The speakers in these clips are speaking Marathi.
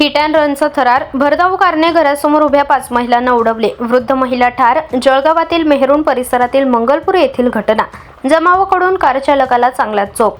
हिट अँड रनचा थरार. भरधाव कारने घरासमोर उभ्या पाच महिलांना उडवले. वृद्ध महिला ठार. जळगावातील मेहरून परिसरातील मंगलपूर येथील घटना. जमावाकडून कार चालकाला चांगला चोप.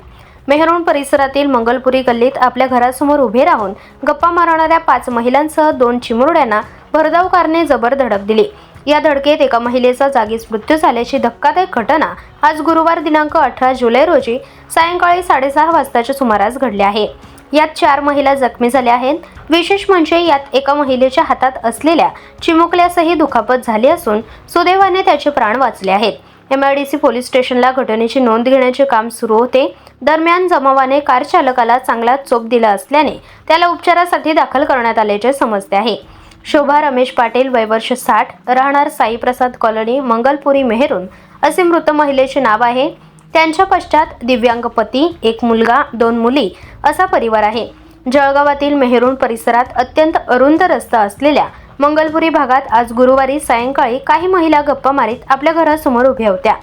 मेहरून परिसरातील मंगलपुरी गल्लीत आपल्या घरासमोर उभे राहून गप्पा मारणाऱ्या पाच महिलांसह दोन चिमुरड्यांना भरधाव कारने जबर धडक दिली. या धडकेत एका महिलेचा जागीच मृत्यू झाल्याची धक्कादायक घटना आज गुरुवार दिनांक अठरा जुलै रोजी सायंकाळी साडेसहा वाजताच्या सुमारास घडली आहे. यात चार महिला जखमी झाल्या आहेत. विशेष म्हणजे यात एका महिलेच्या हातात असलेल्या चिमुकल्यासही दुखापत झाली असून सुदैवाने त्याचे प्राण वाचले आहेत. M I D C police स्टेशनला घटनेची नोंद घेण्याचे काम सुरू होते. दरम्यान जमावाने कार चालकाला चांगला चोप दिला असल्याने त्याला उपचारासाठी दाखल करण्यात आल्याचे समजते आहे. शोभा रमेश पाटील वयवर्ष साठ राहणार साईप्रसाद कॉलनी मंगलपुरी मेहरून असे मृत महिलेचे नाव आहे. त्यांच्या पश्चात दिव्यांग पती एक मुलगा दोन मुली असा परिवार आहे. जळगावातील मेहरुण परिसरात अत्यंत अरुंद रस्ता असलेल्या मंगलपुरी भागात आज गुरुवारी सायंकाळी काही महिला गप्पा मारीत आपल्या घरासमोर उभ्या होत्या.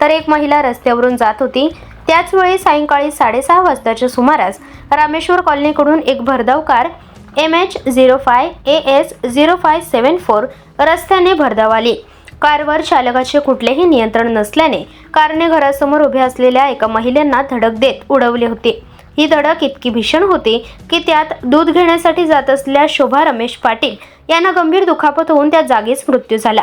तर एक महिला रस्त्यावरून जात होती. त्याचवेळी सायंकाळी साडेसहा वाजताच्या सुमारास रामेश्वर कॉलनीकडून एक भरधाव car M H zero five A S zero five seven four रस्त्याने भरधाव आली. कारवर चालकाचे कुठलेही नियंत्रण नसल्याने कारने घरासमोर उभ्या असलेल्या एका महिलांना धडक देत उडवले होते. ही धडक इतकी भीषण होती की त्यात दूध घेण्यासाठी जात असलेल्या शोभा रमेश पाटील यांना गंभीर दुखापत होऊन त्या जागीच मृत्यू झाला.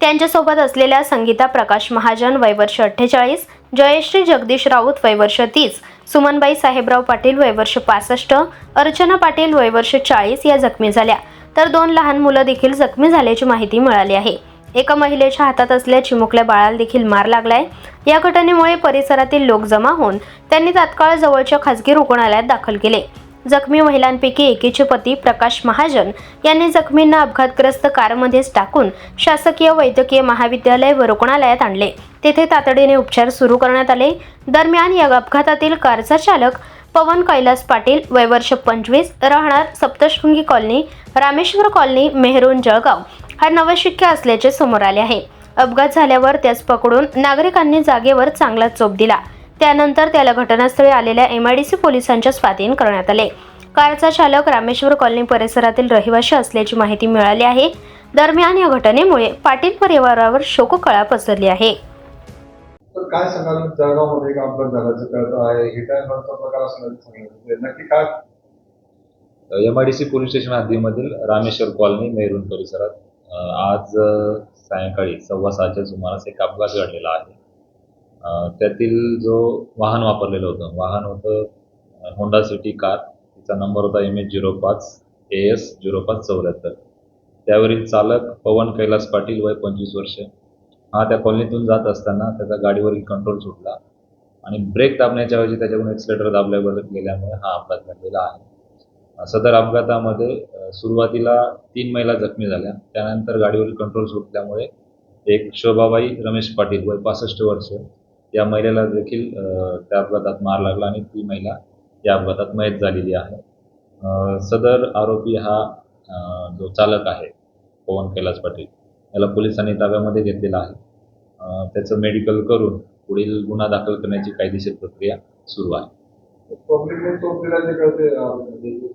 त्यांच्यासोबत असलेल्या संगीता प्रकाश महाजन वयवर्ष अठ्ठेचाळीस जयश्री जगदीश राऊत वयवर्ष तीस सुमनबाई साहेबराव पाटील वयवर्ष पासष्ट अर्चना पाटील वयवर्ष चाळीस या जखमी झाल्या. तर दोन लहान मुलं देखील जखमी झाल्याची माहिती मिळाली आहे. एका महिलेच्या हातात असल्या चिमुकल्या बाळाला देखील मार लागलाय. या घटनेमुळे परिसरातील लोक जमा होऊन त्यांनी तात्काळ जवळच्या खासगी रुग्णालयात दाखल केले. जखमी महिलांपैकी एकीचे पती प्रकाश महाजन यांनी जखमींना अपघातग्रस्त कारमध्येच टाकून शासकीय वैद्यकीय महाविद्यालय व रुग्णालयात आणले. तेथे तातडीने उपचार सुरू करण्यात आले. दरम्यान या अपघातातील कारचा चालक पवन कैलास पाटील वयवर्ष पंचवीस राहणार सप्तशृंगी कॉलनी रामेश्वर कॉलनी मेहरून जळगाव. हा नवशिक्य असल्याचे समोर आले आहे. अपघात झाल्यावर त्यास पकडून नागरिकांनी जागेवर चांगला चोप दिला. त्यानंतर त्याला घटनास्थळी आलेल्या एम आय डी सी पोलिसांच्या स्वाधीन करण्यात आले. कारचा चालक रामेश्वर कॉलनी परिसरातील रहिवाशी असल्याची माहिती मिळाली आहे. दरम्यान या घटनेमुळे पाटील परिवारावर शोककळा पसरली आहे. काय सांगाल? जळगावमध्ये एक अपघात झाल्याचं कळतं आहे. हिट प्रकार असणार सांगितलं नक्की काय? M I D C police station हद्दीमधील Rameshwar colony Mehrun परिसरात आज सायंकाळी सव्वा सहाच्या सुमारास एक अपघात घडलेला आहे. त्यातील जो वाहन वापरलेलं होतं वाहन होतं होंडा सिटी कार तिचा नंबर होता एम एच झिरो पाच ए एस झिरो पाच चौऱ्याहत्तर. त्यावरील चालक पवन कैलास पाटील वय पंचवीस वर्ष. हा त्या कॉलनीतून जात असताना त्याचा गाडीवरील कंट्रोल सुटला. आणि ब्रेक दाबण्याच्या ऐवजी त्याच्याकडून एक्सलेटर दाबल्यावर गेल्यामुळे हा अपघात घडलेला आहे. सदर अपघातामध्ये सुरुवातीला तीन महिला जखमी झाल्या. त्यानंतर गाडीवरील कंट्रोल सुटल्यामुळे एक शोभाबाई रमेश पाटील वय पासष्ट वर्ष या महिलेला देखील त्या अपघातात मार लागला आणि ती महिला या अपघातात मयत झालेली आहे. सदर आरोपी हा जो चालक आहे पवन कैलास पाटील. याला पोलिसांनी ताब्यामध्ये घेतलेला आहे. त्याचं मेडिकल करून पुढील गुन्हा दाखल करण्याची कायदेशीर प्रक्रिया सुरू आहे. म्हणजे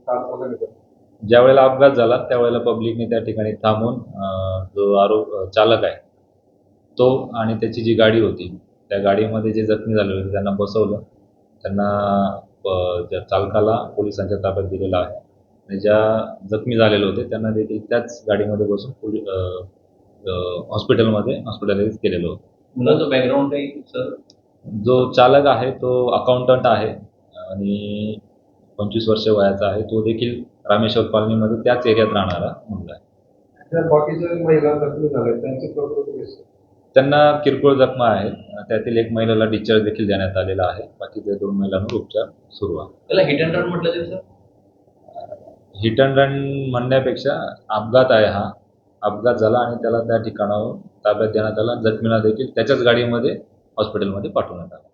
ज्या वेळेला अपघात झाला त्यावेळेला पब्लिकने त्या ठिकाणी थांबून जो आरोप चालक आहे तो आणि त्याची जी गाडी होती त्या गाडीमध्ये जे जखमी झाले होते त्यांना बसवलं. त्यांना ज्या चालकाला पोलिसांच्या ताब्यात दिलेला आहे आणि ज्या जखमी झालेले होते त्यांना देखील त्याच गाडीमध्ये बसून पोली अं, अं, हॉस्पिटलमध्ये हॉस्पिटलाइज केलेलं होतं. मुलाचं बॅकग्राऊंड काही सर जो चालक आहे तो अकाउंटंट आहे आणि पंचवीस वर्ष वयाचा आहे. तो देखील रामेश्वर कॉलनीमध्ये त्याच एरियात राहणारा मुलगा आहे. ज्या बाकीच्या महिला जखमी झाल्या त्यांची प्रकृती कशी त्यांना किरकोळ जखमा आहेत. त्यातील एक महिलेला डिस्चार्ज देखील देण्यात आलेला आहे. बाकीच्या दोन महिलांवर उपचार सुरू आहे. त्याला हिट अँड रन म्हटलं सर हिट अँड रन म्हणण्यापेक्षा अपघात आहे हा. अपघात झाला आणि त्याला त्या ठिकाणाहून ताब्यात देण्यात आला. जखमीला देखील त्याच्याच गाडीमध्ये हॉस्पिटलमध्ये पाठवण्यात आलं.